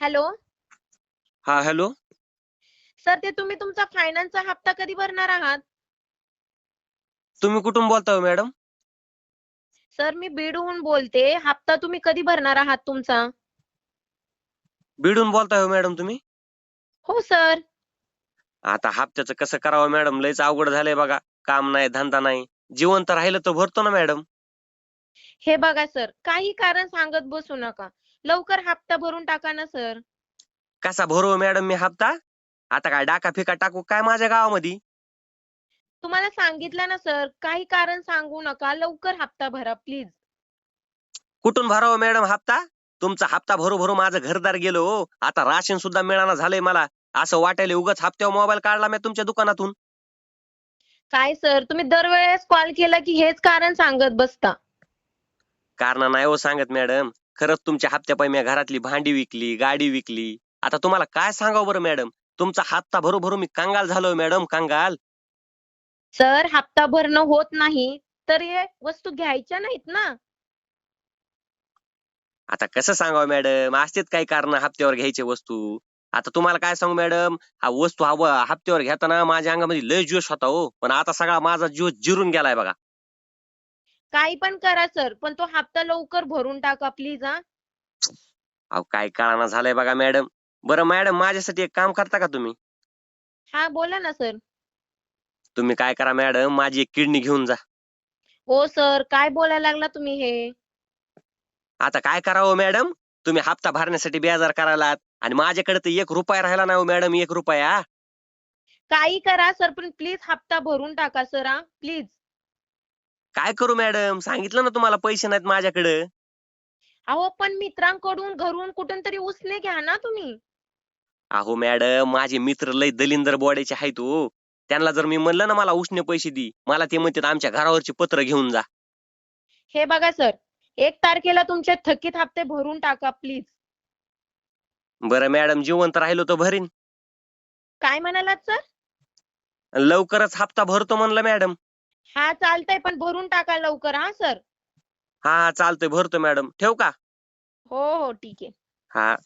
Hello? हा hello? Sir ते तुम्ही तुमचा फायनान्सचा हप्ता कधी भरणार आहात? तुम्ही कुठून बोलताय हो मॅडम? सर मी बीडहून बोलते. हप्ता तुम्ही कधी भरणार आहात तुमचा? बीडून बोलताय हो मॅडम तुम्ही? हो सर. आता हप्त्याचं कसं करावं मॅडम? लयच अवघड झालंय बघा. काम नाही धंदा नाही. जिवंत राहिलं तर भरतो ना मॅडम. हे बघा सर. काही कारण सांगत बसू नका. लवकर हप्ता भरून टाका ना सर. कसा भरू मॅडम मी हप्ता? आता काय डाका फिका टाकू काय माझ्या गावामध्ये? तुम्हाला सांगितलं ना सर. काही कारण सांगू नका. लवकर हप्ता भरा प्लीज. कुठून भरावं मॅडम हप्ता? तुमचा हप्ता भरू भरू माझं घरदार गेलो हो. आता राशन सुद्धा मिळाना झालंय मला. असं वाटायला उगाच हप्त्यावर मोबाईल काढला मी तुमच्या दुकानातून. काय सर? तुम्ही दरवेळेस कॉल केला की हेच कारण सांगत बसता. कारण नाही हो सांगत मॅडम. खरंच तुमच्या हप्त्यापायी मी घरातली भांडी विकली गाडी विकली. आता तुम्हाला काय सांगावं बरं मॅडम? तुमचा हप्ता भरू भरू मी कंगाल झालोय मॅडम कंगाल. सर हप्ता भरणं होत नाही तर हे वस्तू घ्यायच्या नाहीत ना? आता कसं सांगावं मॅडम? असतेच काही कारण हप्त्यावर घ्यायचे वस्तू. आता तुम्हाला काय सांगू मॅडम? हा वस्तू हप्त्यावर घेताना माझ्या अंगामध्ये लय जोश होता हो. पण आता सगळा माझा जीव जिरून गेलाय बघा. काही पण करा सर पण तो हप्ता लवकर भरून टाका प्लीज हा. अहो काय कळाना झालंय बघा मॅडम. बरं मॅडम माझ्यासाठी एक काम करता का तुम्ही? हा बोला ना सर. तुम्ही काय करा मॅडम माझी एक किडनी घेऊन जा. हो सर काय बोलायला लागला तुम्ही हे? आता काय करावं मॅडम तुम्ही हप्ता भरण्यासाठी बेजार करायलात आणि माझ्याकडे तर एक रुपया राहिला नाही हो मॅडम एक रुपया. काही करा सर पण प्लीज हप्ता भरून टाका सर हा प्लीज. काय करू मॅडम? सांगितलं ना तुम्हाला पैसे नाहीत माझ्याकडे. अहो पण मित्रांकडून घरून कुठून तरी उसने घ्या ना तुम्ही. अहो मॅडम माझे मित्र लय दलिंदर बोडायचे आहेत हो. त्यांना जर मी म्हणलं ना मला उष्णे पैसे दी मला ते म्हणतात आमच्या घरावरची पत्र घेऊन जा. हे बघा सर एक तारखेला तुमचे थकीत हप्ते भरून टाका प्लीज. बरं मॅडम जिवंत राहिलो तर भरीन. काय म्हणालात सर? लवकरच हप्ता भरतो म्हणलं मॅडम. हा चालतंय. पण भरून टाका लवकर हा सर. हा हा चालतंय. भरतो मॅडम. ठेव का? हो हो ठीक आहे. हा.